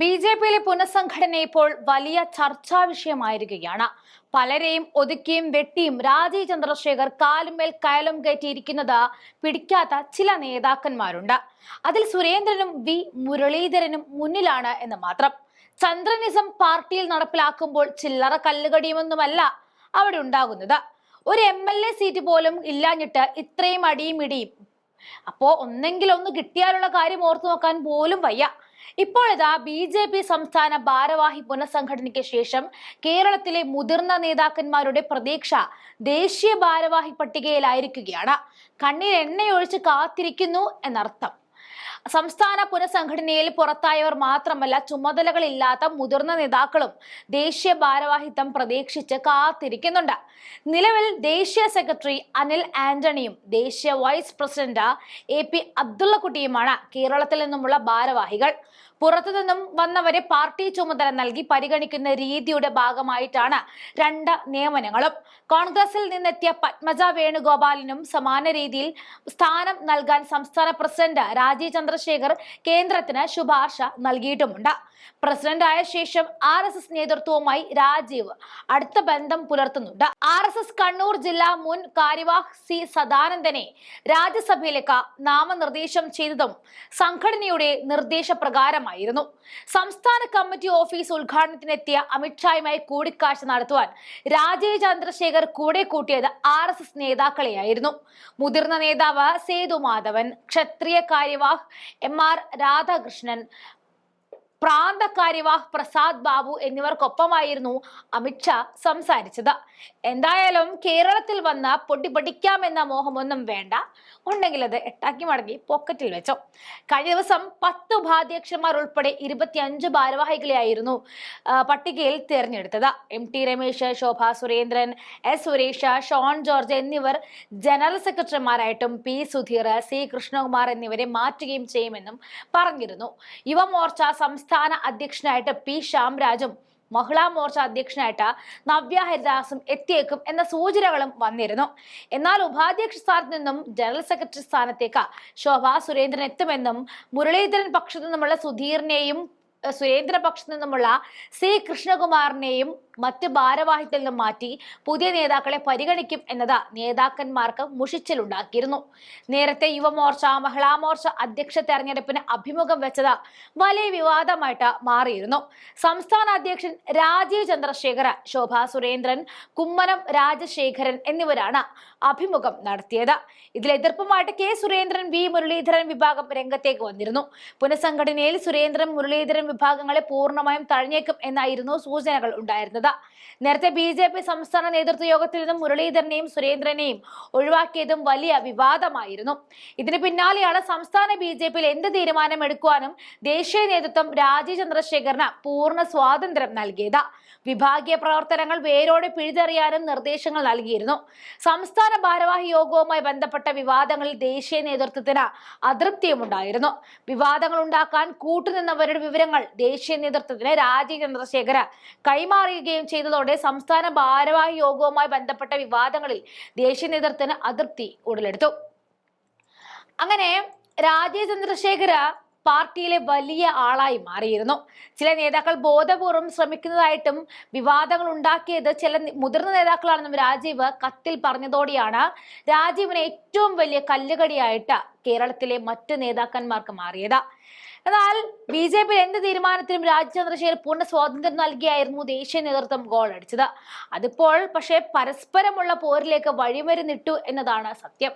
B J പിയിലെ പുനഃസംഘടന ഇപ്പോൾ വലിയ ചർച്ചാ വിഷയമായിരിക്കുകയാണ്. പലരെയും ഒതുക്കിയും വെട്ടിയും രാജീവ് ചന്ദ്രശേഖർ കാലുമേൽ കയലും കയറ്റിയിരിക്കുന്നത് പിടിക്കാത്ത ചില നേതാക്കന്മാരുണ്ട്. അതിൽ സുരേന്ദ്രനും വി മുരളീധരനും മുന്നിലാണ് എന്ന് മാത്രം. ചന്ദ്രനിസം പാർട്ടിയിൽ നടപ്പിലാക്കുമ്പോൾ ചില്ലറ കല്ലുകടിയുമൊന്നുമല്ല അവിടെ ഉണ്ടാകുന്നത്. ഒരു എം എൽ എ സീറ്റ് പോലും ഇല്ലാഞ്ഞിട്ട് ഇത്രയും അടിയും ഇടിയും. അപ്പോ ഒന്നെങ്കിൽ ഒന്ന് കിട്ടിയാലുള്ള കാര്യം ഓർത്തു നോക്കാൻ പോലും വയ്യ. ഇപ്പോഴിതാ ബി ജെ പി സംസ്ഥാന ഭാരവാഹി പുനഃസംഘടനയ്ക്ക് ശേഷം കേരളത്തിലെ മുതിർന്ന നേതാക്കന്മാരുടെ പ്രതീക്ഷ ദേശീയ ഭാരവാഹി പട്ടികയിലായിരിക്കുകയാണ്. കണ്ണീർ എണ്ണയൊഴിച്ച് കാത്തിരിക്കുന്നു എന്നർത്ഥം. സംസ്ഥാന പുനഃസംഘടനയിൽ പുറത്തായവർ മാത്രമല്ല ചുമതലകളില്ലാത്ത മുതിർന്ന നേതാക്കളും ദേശീയ ഭാരവാഹിത്വം പ്രതീക്ഷിച്ച് കാത്തിരിക്കുന്നുണ്ട്. നിലവിൽ ദേശീയ സെക്രട്ടറി അനിൽ ആന്റണിയും ദേശീയ വൈസ് പ്രസിഡന്റ് എ പി അബ്ദുള്ളക്കുട്ടിയുമാണ് കേരളത്തിൽ നിന്നുമുള്ള ഭാരവാഹികൾ. പുറത്തു നിന്നും വന്നവരെ പാർട്ടി ചുമതല നൽകി പരിഗണിക്കുന്ന രീതിയുടെ ഭാഗമായിട്ടാണ് രണ്ട് നിയമനങ്ങളും. കോൺഗ്രസിൽ നിന്നെത്തിയ പത്മജ വേണുഗോപാലിനും സമാന രീതിയിൽ സ്ഥാനം നൽകാൻ സംസ്ഥാന പ്രസിഡന്റ് രാജീവ് ചന്ദ്രശേഖർ കേന്ദ്രത്തിന് ശുപാർശ നൽകിയിട്ടുമുണ്ട്. പ്രസിഡന്റ് ആയ ശേഷം ആർ എസ് എസ് നേതൃത്വവുമായി രാജീവ് അടുത്ത ബന്ധം പുലർത്തുന്നുണ്ട്. ആർ എസ് എസ് കണ്ണൂർ ജില്ലാ മുൻ കാര്യവാഹ് സി സദാനന്ദനെ രാജ്യസഭയിലേക്ക് നാമനിർദ്ദേശം ചെയ്തതും സംഘടനയുടെ നിർദ്ദേശപ്രകാരമായിരുന്നു. സംസ്ഥാന കമ്മിറ്റി ഓഫീസ് ഉദ്ഘാടനത്തിനെത്തിയ അമിത്ഷായുമായി കൂടിക്കാഴ്ച നടത്തുവാൻ രാജീവ് ചന്ദ്രശേഖർ കൂടെ കൂട്ടിയത് ആർ എസ് എസ് നേതാക്കളെയായിരുന്നു. മുതിർന്ന നേതാവ് സേതു മാധവൻ ക്ഷത്രിയ കാര്യവാഹ് എം ആർ രാധാകൃഷ്ണൻ പ്രാന്ത കാര്യവാഹ് പ്രസാദ് ബാബു എന്നിവർക്കൊപ്പമായിരുന്നു അമിത്ഷാ സംസാരിച്ചത്. എന്തായാലും കേരളത്തിൽ വന്ന പൊട്ടി പഠിക്കാമെന്ന മോഹമൊന്നും വേണ്ട. ഉണ്ടെങ്കിൽ അത് എട്ടാക്കി മടങ്ങി പോക്കറ്റിൽ വെച്ചോ. കഴിഞ്ഞ ദിവസം പത്ത് ഉപാധ്യക്ഷന്മാർ ഉൾപ്പെടെ ഇരുപത്തിയഞ്ച് ഭാരവാഹികളെയായിരുന്നു പട്ടികയിൽ തിരഞ്ഞെടുത്തത്. M T Ramesh Shobha Surendran S Suresh Shone George എന്നിവർ ജനറൽ സെക്രട്ടറിമാരായിട്ടും പി സുധീർ സി കൃഷ്ണകുമാർ എന്നിവരെ മാറ്റുകയും ചെയ്യുമെന്നും പറഞ്ഞിരുന്നു. യുവമോർച്ച സംസ്ഥാന അധ്യക്ഷനായിട്ട് പി ശ്യാംരാജും മഹിളാ മോർച്ച അധ്യക്ഷനായിട്ട് നവ്യ ഹരിദാസും എത്തിയേക്കും എന്ന സൂചനകളും വന്നിരുന്നു. എന്നാൽ ഉപാധ്യക്ഷ സ്ഥാനത്ത് നിന്നും ജനറൽ സെക്രട്ടറി സ്ഥാനത്തേക്ക് ശോഭ സുരേന്ദ്രൻ എത്തുമെന്നും മുരളീധരൻ പക്ഷത്തു നിന്നുമുള്ള സുധീറിനെയും സുരേന്ദ്ര പക്ഷത്തു നിന്നുമുള്ള സി കൃഷ്ണകുമാറിനെയും മറ്റ് ഭാരവാഹിത്തിൽ നിന്നും മാറ്റി പുതിയ നേതാക്കളെ പരിഗണിക്കും എന്നത് നേതാക്കന്മാർക്ക് മുഷിച്ചിലുണ്ടാക്കിയിരുന്നു. നേരത്തെ യുവമോർച്ച മഹിളാ മോർച്ച അധ്യക്ഷ തെരഞ്ഞെടുപ്പിന് അഭിമുഖം വെച്ചത് വലിയ വിവാദമായിട്ട് മാറിയിരുന്നു. സംസ്ഥാന അധ്യക്ഷൻ രാജീവ് ചന്ദ്രശേഖര ശോഭ സുരേന്ദ്രൻ കുമ്മനം രാജശേഖരൻ എന്നിവരാണ് അഭിമുഖം നടത്തിയത്. ഇതിൽ എതിർപ്പുമായിട്ട് കെ സുരേന്ദ്രൻ വി മുരളീധരൻ വിഭാഗം രംഗത്തേക്ക് വന്നിരുന്നു. പുനഃസംഘടനയിൽ സുരേന്ദ്രൻ മുരളീധരൻ വിഭാഗങ്ങളെ പൂർണമായും തഴഞ്ഞേക്കും എന്നായിരുന്നു സൂചനകൾ ഉണ്ടായിരുന്നത്. നേരത്തെ ബി ജെ പി സംസ്ഥാന നേതൃത്വ യോഗത്തിൽ നിന്നും മുരളീധരനെയും സുരേന്ദ്രനെയും ഒഴിവാക്കിയതും വലിയ വിവാദമായിരുന്നു. ഇതിന് പിന്നാലെയാണ് സംസ്ഥാന ബി ജെ പിയിൽ എന്ത് തീരുമാനം എടുക്കുവാനും ദേശീയ നേതൃത്വം രാജീവ് ചന്ദ്രശേഖറിന് പൂർണ സ്വാതന്ത്ര്യം നൽകിയത്. വിഭാഗീയ പ്രവർത്തനങ്ങൾ വേരോടെ പിഴുതെറിയാനും നിർദ്ദേശങ്ങൾ നൽകിയിരുന്നു. സംസ്ഥാന ഭാരവാഹി യോഗവുമായി ബന്ധപ്പെട്ട വിവാദങ്ങളിൽ ദേശീയ നേതൃത്വത്തിന് അതൃപ്തിയുമുണ്ടായിരുന്നു വിവാദങ്ങൾ ഉണ്ടാക്കാൻ കൂട്ടുനിന്നവരുടെ വിവരങ്ങൾ ദേശീയ നേതൃത്വത്തിന് രാജീവ് ചന്ദ്രശേഖര കൈമാറുകയും ചെയ്തതോടെ സംസ്ഥാന ഭാരവാഹി യോഗവുമായി ബന്ധപ്പെട്ട വിവാദങ്ങളിൽ ദേശീയ നേതൃത്വത്തിന് അതൃപ്തി ഉടലെടുത്തു. അങ്ങനെ രാജീവ് ചന്ദ്രശേഖര പാർട്ടിയിലെ വലിയ ആളായി മാറിയിരുന്നു. ചില നേതാക്കൾ ബോധപൂർവം ശ്രമിക്കുന്നതായിട്ടും വിവാദങ്ങൾ ഉണ്ടാക്കിയത് ചില മുതിർന്ന നേതാക്കളാണെന്നും രാജീവ് കത്തിൽ പറഞ്ഞതോടെയാണ് രാജീവിനെ ഏറ്റവും വലിയ കല്ലുകടിയായിട്ട് കേരളത്തിലെ മറ്റ് നേതാക്കന്മാർക്ക് മാറിയത്. എന്നാൽ ബി ജെ പി എന്ത് തീരുമാനത്തിനും രാജ് ചന്ദ്രശേഖർ പൂർണ സ്വാതന്ത്ര്യം നൽകിയായിരുന്നു ദേശീയ നേതൃത്വം ഗോൾ അടിച്ചത്. അതിപ്പോൾ പക്ഷേ പരസ്പരമുള്ള പോരിലേക്ക് വഴിമരുന്നിട്ടു എന്നതാണ് സത്യം.